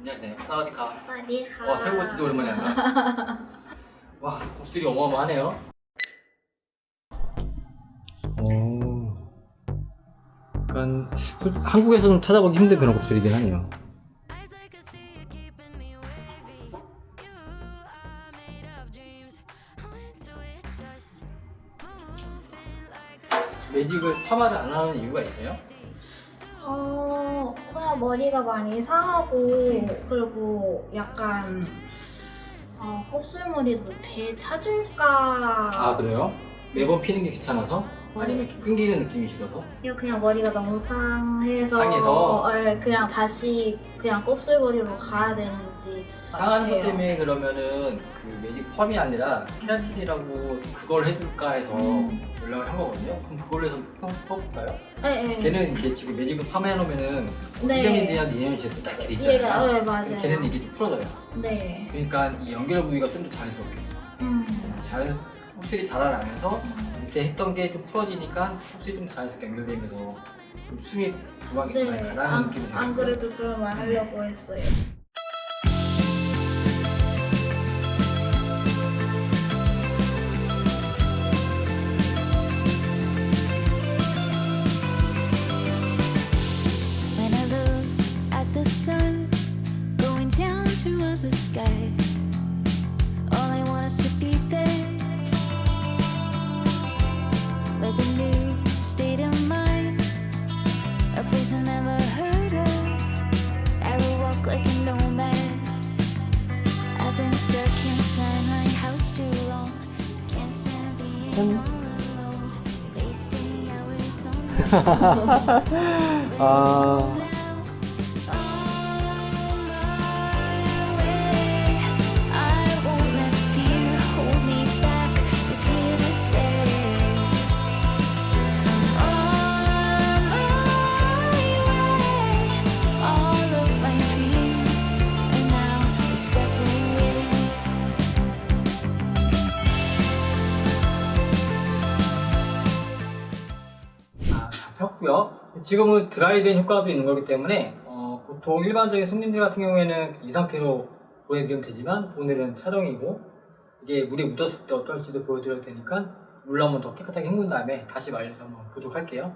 안녕하세요. 사우디카. 사디카. 와 태국어 진짜 오랜만에 한다. 와 곱슬이 어마어마하네요. 오. 약간 한국에서는 찾아보기 힘든 그런 곱슬이긴 하네요. 매직을 파마를 안 하는 이유가 있어요? 어... 머리가 많이 상하고 그리고 약간 어, 곱슬머리도 되찾을까 아 그래요? 매번 피는 게 귀찮아서? 아니면 이렇게 끊기는 느낌이 싫어서? 이거 그냥 머리가 너무 상해서 상해서? 예, 그냥 다시 그냥 곱슬머리로 가야 되는지 상하는 것 같아요. 때문에 그러면은 그 매직 펌이 아니라 케라틴이라고 그걸 해줄까 해서 음. 연락을 한 거거든요. 그럼 그걸로 해서 퍼볼까요? 네, 네. 걔는 이게 지금 매직을 파마해놓으면은 네. 이경이랑 이현씨가 딱 이렇게 얘가 있잖아요. 네, 맞아요. 걔는 이게 좀 풀어져요. 네. 그러니까 이 연결 부위가 좀 더 자연스럽게 있어. 음. 자연 확실히 자라나면서 이렇게 했던 게 좀 풀어지니까 확실히 좀 자연스럽게 연결되면서 좀 숨이 도망이 좀 많이 네. 가라는 안, 느낌이 안 들거든요. 그래도 그런 말 하려고 했어요. Uh, 아, 잡혔고요. 지금은 드라이된 효과도 있는 거기 때문에 어, 보통 일반적인 손님들 같은 경우에는 이 상태로 보내드리면 되지만 오늘은 촬영이고 이게 물에 묻었을 때 어떨지도 보여드릴 테니까 물로 한번 더 깨끗하게 헹군 다음에 다시 말려서 한번 보도록 할게요.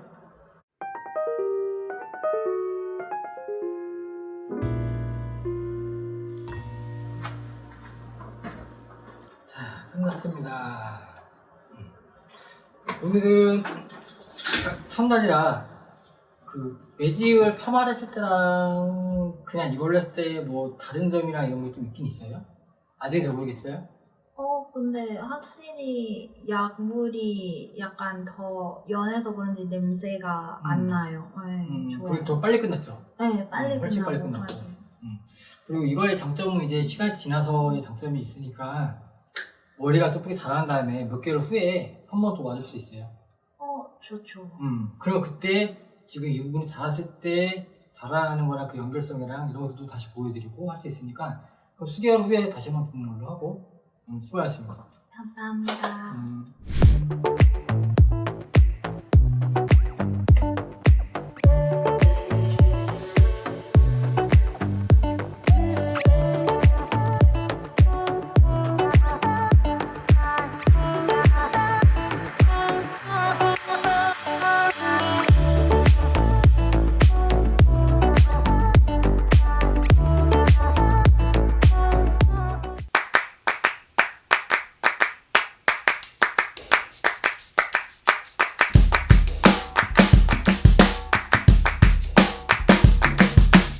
자, 끝났습니다. 음. 오늘은 첫날이라 그 매직을 파마를 했을 때랑 그냥 했을 때 뭐 다른 점이랑 이런 게 좀 있긴 있어요? 아직 잘 모르겠어요? 어, 근데 확실히 약물이 약간 더 연해서 그런지 냄새가 안 음. 나요. 네, 음, 좋아요. 그리고 더 빨리 끝났죠? 네, 빨리 음, 훨씬 끝나고 끝났고. 맞아요. 그리고 이거의 장점은 이제 시간이 지나서의 장점이 있으니까 머리가 조금 자란 다음에 몇 개월 후에 한 번 더 와줄 수 있어요. 어, 좋죠. 음, 그러면 그때 지금 이 부분이 자랐을 때 자라나는 거랑 그 연결성이랑 이런 것도 다시 보여드리고 할 수 있으니까 그럼 수개월 후에 다시 한번 보는 걸로 하고 음, 수고하셨습니다. 감사합니다. 음.